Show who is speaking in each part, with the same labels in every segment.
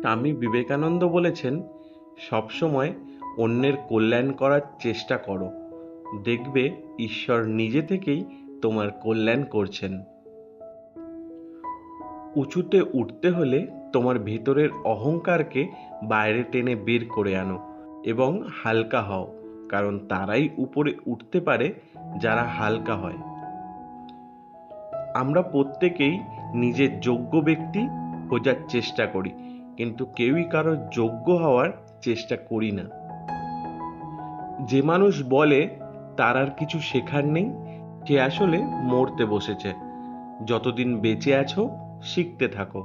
Speaker 1: স্বামী বিবেকানন্দ বলেছেন, সবসময় অন্যের কল্যাণ করার চেষ্টা করো। দেখবে ঈশ্বর নিজে থেকেই তোমার কল্যাণ করছেন। উঁচুতে উঠতে হলে তোমার ভেতরের অহংকারকে বাইরে টেনে বের করে আনো এবং হালকা হও, কারণ তারাই উপরে উঠতে পারে যারা হালকা হয়। আমরা প্রত্যেকেই নিজের যোগ্য ব্যক্তি খোঁজার চেষ্টা করি। কিন্তু কেউই কারও যোগ্য হওয়ার চেষ্টা করি না। যে মানুষ বলে, তার আর কিছু শেখার নেই, সে আসলে মরতে বসেছে। যতদিন বেঁচে আছো, শিখতে থাকো।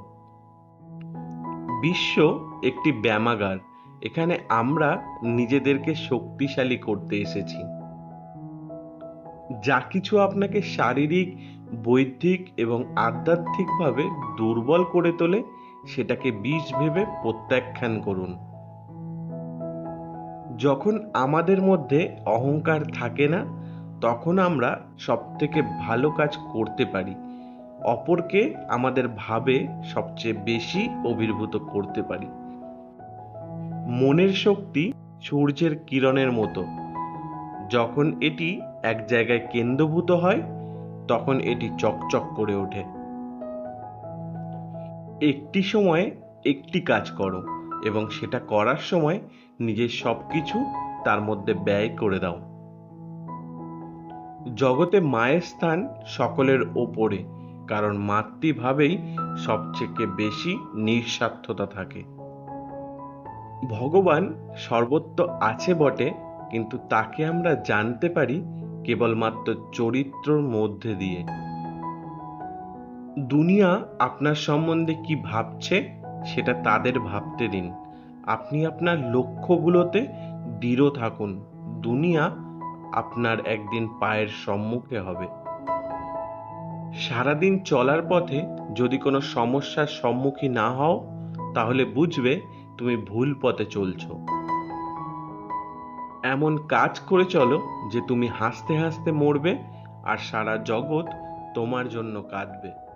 Speaker 1: বিশ্ব একটি ব্যামাগার এখানে আমরা নিজেদেরকে শক্তিশালী করতে এসেছি। যা কিছু আপনাকে শারীরিক বৈদিক এবং আধ্যাত্মিকভাবে দুর্বল করে তোলে সেটাকে বিষ ভেবে প্রত্যাখ্যান করুন। যখন আমাদের মধ্যে অহংকার থাকে না, তখন আমরা সব থেকে ভালো কাজ করতে পারি। অপরকে আমাদের ভাবে সবচেয়ে বেশি অভিভূত করতে পারি। মনের শক্তি সূর্যের কিরণের মতো। যখন এটি এক জায়গায় কেন্দ্রভূত হয়, তখন এটি চকচক করে ওঠে। একটি সময়ে একটি কাজ করো এবং সেটা করার সময় নিজের সবকিছু তার মধ্যে ব্যয় করে দাও। জগতে মায়ের স্থান সকলের ওপরে, কারণ মাতৃভাবেই সবচেয়ে বেশি নিঃস্বার্থতা থাকে। ভগবান সর্বত্র আছে বটে, কিন্তু তাকে আমরা জানতে পারি কেবলমাত্র চরিত্রর মধ্যে দিয়ে। দুনিয়া আপনার সম্বন্ধে কি ভাবছে, সেটা তাদের ভাবতে দিন। আপনি আপনার লক্ষ্যগুলোতে দৃঢ় থাকুন। দুনিয়া আপনার একদিন পায়ের সম্মুখে হবে। সারাদিন চলার পথে যদি কোনো সমস্যার সম্মুখীন না হও, তাহলে বুঝবে তুমি ভুল পথে চলছ। এমন কাজ করে চলো যে তুমি হাসতে হাসতে মরবে আর সারা জগৎ তোমার জন্য কাঁদবে।